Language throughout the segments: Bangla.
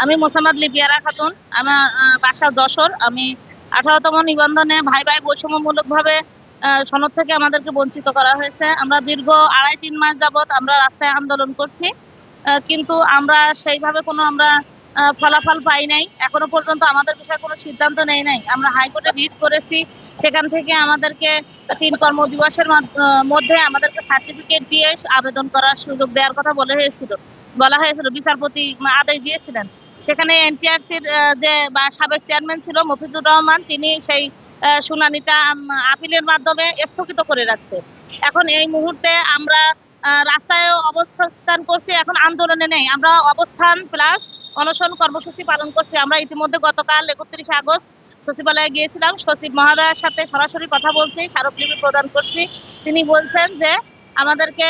আমি মোসাম্মদ লিপিয়ারা খাতুন। আমার বাসা যশোর। আমি আঠারোতম নিবন্ধনে ভাই ভাই বৈষম্যমূলকভাবে সনদ থেকে আমাদেরকে বঞ্চিত করা হয়েছে। আমরা দীর্ঘ আড়াই তিন মাস যাবত আমরা রাস্তায় আন্দোলন করছি। কিন্তু আমরা সেইভাবে কোনো আমরা ফলাফল পাই নাই। এখনও পর্যন্ত আমাদের বিষয়ে কোনো সিদ্ধান্ত নেই নাই। আমরা হাইকোর্টে রিট করেছি। সেখান থেকে আমাদেরকে তিন কর্ম দিবসের মধ্যে আমাদেরকে সার্টিফিকেট দিয়ে আবেদন করার সুযোগ দেওয়ার কথা বলে হয়েছিল। বলা হয়েছিল, বিচারপতি আদেশ দিয়েছিলেন। সেখানে এনটিআরসির যে, বা সাবেক চেয়ারম্যান ছিল মফিজুর রহমান, তিনি সেই শুনানিটা আপিলের মাধ্যমে স্থগিত করে রাখছে। এখন এই মুহূর্তে আমরা রাস্তায় অবস্থান করছি, এখন আন্দোলনে নেই। আমরা অবস্থান প্লাস অনশন কর্মসূচি পালন করছি। আমরা ইতিমধ্যে গতকাল একত্রিশে আগস্ট সচিবালয়ে গিয়েছিলাম। সচিব মহোদয়ের সাথে সরাসরি কথা বলছি, স্মারকলিপি প্রদান করছি। তিনি বলছেন যে, আমাদেরকে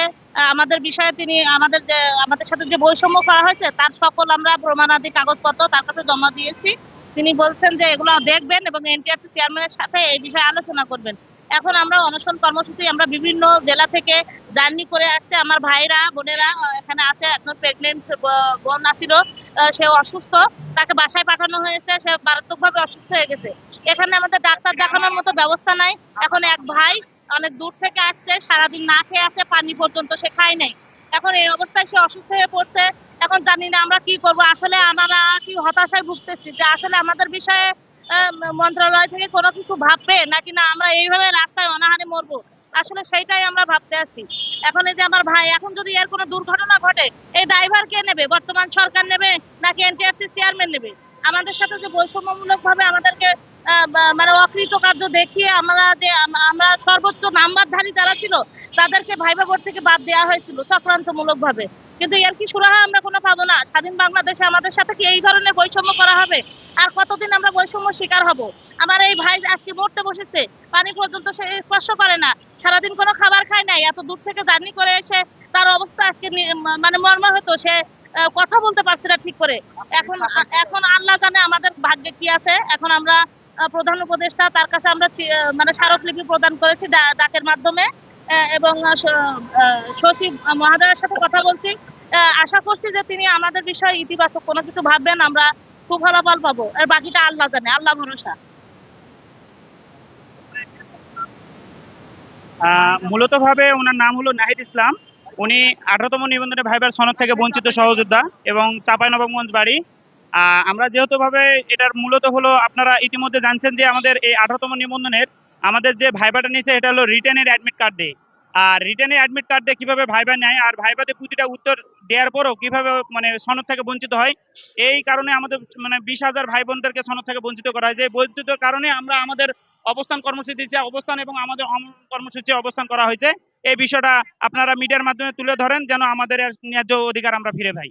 আমাদের বিষয়ে তিনি আমাদের যে, আমাদের সাথে যে বৈষম্য করা হয়েছে, তার সকল আমরা প্রমাণাদি কাগজপত্র তার কাছে জমা দিয়েছি। তিনি বলছেন যে এগুলো দেখবেন এবং এনটিআরসি চেয়ারম্যানের সাথে এই বিষয়ে আলোচনা করবেন। এখন আমরা অনশন কর্মসূচি আমরা বিভিন্ন জেলা থেকে জার্নি করে আসছে। আমার ভাইরা, বোনেরা এখানে আছে, একজন প্রেগনেন্ট বোন আসছিল সে অসুস্থ, তাকে বাসায় পাঠানো হয়েছে, সে মারাত্মকভাবে অসুস্থ হয়ে গেছে। এখানে আমাদের ডাক্তার দেখানোর মতো ব্যবস্থা নাই। এখন এক ভাই অনেক দূর থেকে আসছে, সারাদিন না খেয়ে আছে, পানি পর্যন্ত সে খায় নাই। এখন এই অবস্থায় সে অসুস্থ হয়ে পড়ছে। এখন জানি না আমরা কি করব। আসলে আমরা কি হতাশায় ভুগতেছি যে আসলে আমাদের বিষয়ে মন্ত্রণালয় থেকে কোনো কিছু ভাববে নাকি না আমরা এইভাবে রাস্তায় অনাহারে মরবো? আসলে সেইটাই আমরা ভাবতে আছি। এখন এই যে আমার ভাই, এখন যদি এর কোনো দুর্ঘটনা ঘটে, এই ড্রাইভার কে নেবে? বর্তমান সরকার নেবে নাকি এনটিআরসি চেয়ারম্যান নেবে? আমাদের সাথে যে বৈষম্যমূলক ভাবে আমাদেরকে মানে অকৃতকার্য দেখিয়ে আমরা যে আমরা সর্বোচ্চ নাম্বারধারী যারা ছিল, তাদেরকে ভাইবা বোর্ড থেকে বাদ দেওয়া হয়েছিল চক্রান্তমূলক ভাবে কিন্তু এর কি সুরাহা আমরা কোনো পাবো না? স্বাধীন বাংলাদেশে আমাদের সাথে কি এই ধরনের বৈষম্য করা হবে? আর কতদিন আমরা বৈষম্য শিকার হব? আমার এই ভাই আজকে মরতে বসেছে, পানি পর্যন্ত সে স্পর্শ করে না, সারাদিন কোনো খাবার খায় নাই, এত দূর থেকে জার্নি করে এসে তার অবস্থা আজকে মানে মর্মাহত। সে কথা বলতে পারছি না ঠিক করে। এখন এখন আল্লাহ জানে আমাদের ভাগ্যে কি আছে। এখন আমরা প্রধান উপদেষ্টা, তার কাছে আমরা মানে স্মারকলিপি প্রদান করেছি ডাকের মাধ্যমে। এবং সচিব মহোদয়ের সাথে কথা বলছি। আশা করছি যে তিনি আমাদের বিষয়ে ইতিবাচক কোনো কিছু ভাববেন, আমরা সুফলাফল পাবো। আর বাকিটা আল্লাহ জানে, আল্লাহ ভরসা। মূলত ভাবে ওনার নাম হলো নাহিদ ইসলাম। উনি আঠারোতম নিবন্ধনে ভাইবার সনদ থেকে বঞ্চিত সহযোদ্ধা এবং চাঁপাইনবাবগঞ্জ বাড়ি। আমরা যেহেতু ভাবে এটার মূলত হলো, আপনারা ইতিমধ্যে জানছেন যে আমাদের এই আঠারোতম নিবন্ধনের আমাদের যে ভাইবাটা নিয়েছে, এটা হলো রিটার্নের অ্যাডমিট কার্ড দিয়ে আর রিটার্নের অ্যাডমিট কার্ড দিয়ে কীভাবে ভাইবা নেয় আর ভাইবাতে প্রতিটা উত্তর দেওয়ার পরও কীভাবে মানে সনদ থেকে বঞ্চিত হয়, এই কারণে আমাদের মানে বিশ হাজার ভাই বোনদেরকে সনদ থেকে বঞ্চিত করা হয়েছে। এই বঞ্চিত কারণে আমরা আমাদের অবস্থান কর্মসূচি অবস্থান এবং আমাদের কর্মসূচি অবস্থান করা হয়েছে। এই বিষয়টা আপনারা মিডিয়ার মাধ্যমে তুলে ধরেন যেন আমাদের ন্যায্য অধিকার আমরা ফিরে পাই।